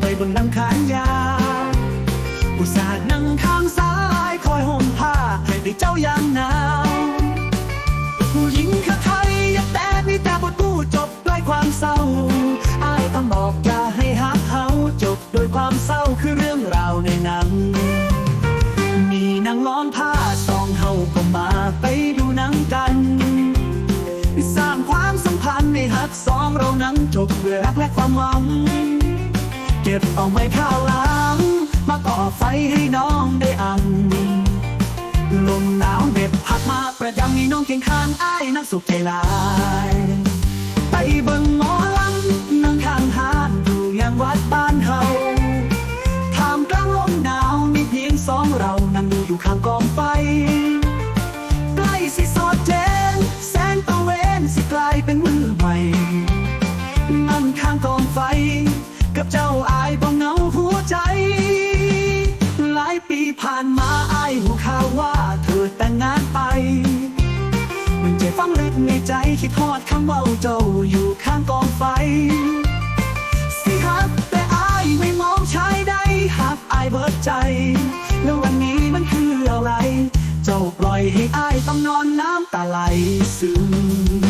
ไปบนั่งขานยาวอุตส่าห์นั่งข้างซ้ายคอยห่มผ้าให้ได้เจ้ายางหนาว ผู้หญิงคือไทยอย่าแต่มีแต่บทกู้จบด้วยความเศร้าอายต้องบอกอย่าให้หักเขาจบด้วยความเศร้าคือเรื่องราวในหนัง มีนางล้อมผ้าสองเฮาก็มาไปดูหนังกันสร้างความสัมพันธ์ในหักสองเรานั้นจบด้วยรักและความหวัง ก็บเอาไว้ข้าวหลัง มาก่อไฟให้น้องได้อัง ลมหนาวเด็บพัดมาประจำมีน้องเคียงข้างอ้ายนักสุขใจลา ใจฟังลึกในใจคิดทอดคำว่าเจ้าอยู่ข้างกองไฟ สิฮักแต่อายไม่มองชายใดหักอายเบิดใจ แล้ววันนี้มันคืออะไร เจ้าปล่อยให้อายต้องนอนน้ำตาไหลซึม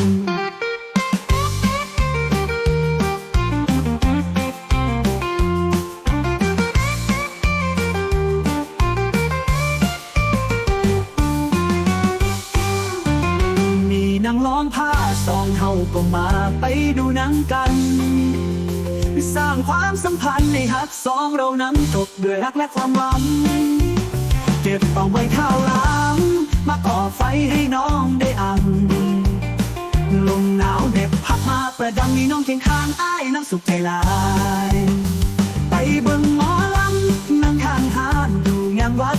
สองเฮาก็มาไปดูหนังกัน สร้างความสัมพันธ์ในหักสองเรานั้นจบด้วยรักและความหวัง เก็บเอาไว้ข้าวหลังมาก่อไฟให้น้องได้อังลมหนาวเหน็บพัดมาประดังมีน้องเคียงข้างอ้ายน้ำสุขใจลาย ไปเบิ่งหมอลำนั่งข้างหานดูงานวัด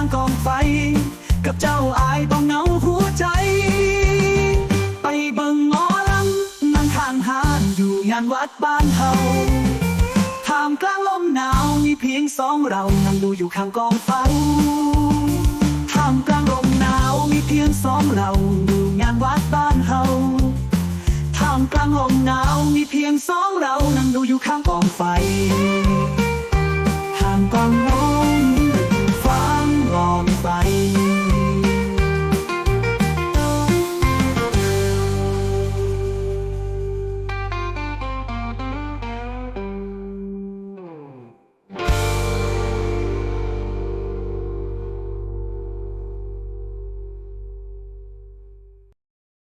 างกองไฟ กับเจ้าอายต้องเหงาหัวใจ ไปเบิ่งหมอลำนั่งข้างหานอยู่งานวัดบ้านเฮาท่ามกลางลมหนาวมีเพียงสองเรานั่งดูอยู่ข้างกองไฟท่ามกลางลมหนาวมีเพียงสองเราอยู่งานวัดบ้านเฮาท่ามกลางลมหนาวมีเพียงสองเรานั่งดูอยู่ข้างกองไฟ